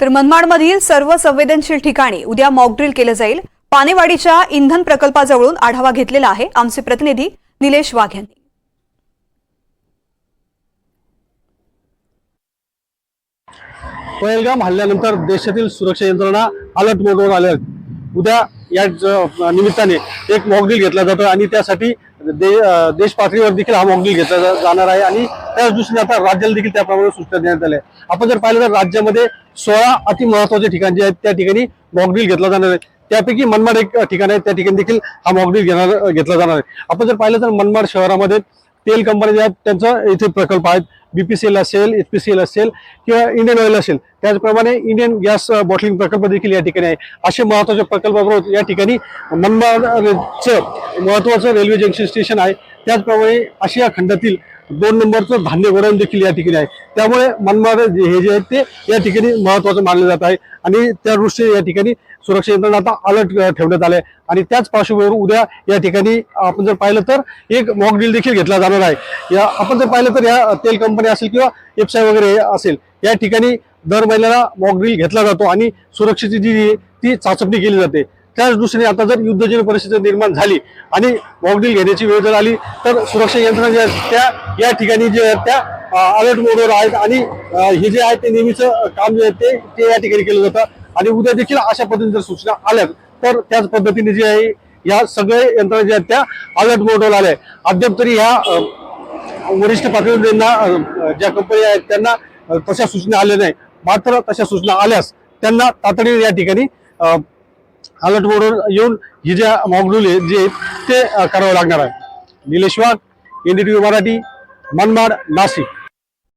तर मनमाडमधील सर्व संवेदनशील ठिकाणी उद्या मॉकड्रिल केलं जाईल. पानेवाडीच्या इंधन प्रकल्पाजवळून आढावा घेतलेला आहे. आमचे प्रतिनिधी निलेश वाघ यांनी. पहलगाम हल्ल्यानंतर देशातील सुरक्षा यंत्रणा अलर्ट मोडवर आल्या उद्या या ज- निमित्ताने एक मॉकड्रिल घेतला जातो आणि त्यासाठी दे देश पातळीवर देखील हा मॉकड्रिल घेतला जाणार आहे. आणि त्याच दृष्टीने आता राज्याला देखील त्याप्रमाणे सूचना देण्यात आल्या आपण जर पाहिलं तर राज्यामध्ये सोळा अति महत्त्वाचे ठिकाण जे आहेत त्या ठिकाणी मॉकड्रिल घेतला जाणार आहे. त्यापैकी मनमाड एक ठिकाण आहे त्या ठिकाणी देखील हा मॉकड्रिल घेणार घेतला जाणार आहे. आपण जर पाहिलं तर मनमाड शहरामध्ये तेल कंपन्या ज्या आहेत त्यांचा इथे प्रकल्प आहेत. बीपीसीएल असेल एच पी सी एल असेल किंवा इंडियन ऑइल असेल. त्याचप्रमाणे इंडियन गॅस बॉटलिंग प्रकल्प देखील या ठिकाणी आहे. असे महत्त्वाचे प्रकल्पाबरोबर या ठिकाणी मनमाडचं महत्वाचं रेल्वे जंक्शन स्टेशन आहे. त्याचप्रमाणे आशिया खंडातील दोन नंबरचं धान्य गोडाऊन देखील या ठिकाणी आहे. त्यामुळे मनमाड जे- हे जे आहेत ते या ठिकाणी महत्वाचं मानलं जात आहे. आणि त्या दृष्टीने या ठिकाणी सुरक्षा यंत्रणा आता अलर्ट ठेवण्यात आले आणि त्याच पार्श्वभूमीवर उद्या या ठिकाणी आपण जर पाहिलं तर एक मॉक देखील घेतला जाणार आहे. या आपण जर पाहिलं तर या तेल कंपनी असेल किंवा एफसाय वगैरे असेल या ठिकाणी दर महिन्याला मॉकड्रिल घेतला जातो आणि सुरक्षेची जी आहे ती चाचपणी केली जाते. त्याच दृष्टीने आता जर युद्धजन्य परिस्थिती निर्माण झाली आणि मॉक घेण्याची वेळ जर आली तर सुरक्षा यंत्रणा ज्या त्या या ठिकाणी जे आहेत त्या अलर्ट मोडवर आहेत आणि हे जे आहे ते नेहमीचं काम जे आहे ते ते या ठिकाणी केलं जातं. आणि उद्या देखील अशा पद्धतीने जर सूचना आल्या तर त्याच पद्धतीने जे आहे या सगळे यंत्रणा ज्या आहेत त्या अलर्ट मोडवर आल्या. अद्याप तरी ह्या वरिष्ठ पातळीवर ज्यांना ज्या कंपन्या आहेत त्यांना तशा सूचना आल्या नाही. मात्र तशा सूचना आल्यास त्यांना तातडीने या ठिकाणी अलर्ट बोर्डवर येऊन ही ज्या मॉकड्यूल आहेत जे आहेत ते करावं लागणार आहे. निलेश वाघ एनडीटीव्ही मराठी मनमाड नाशिक.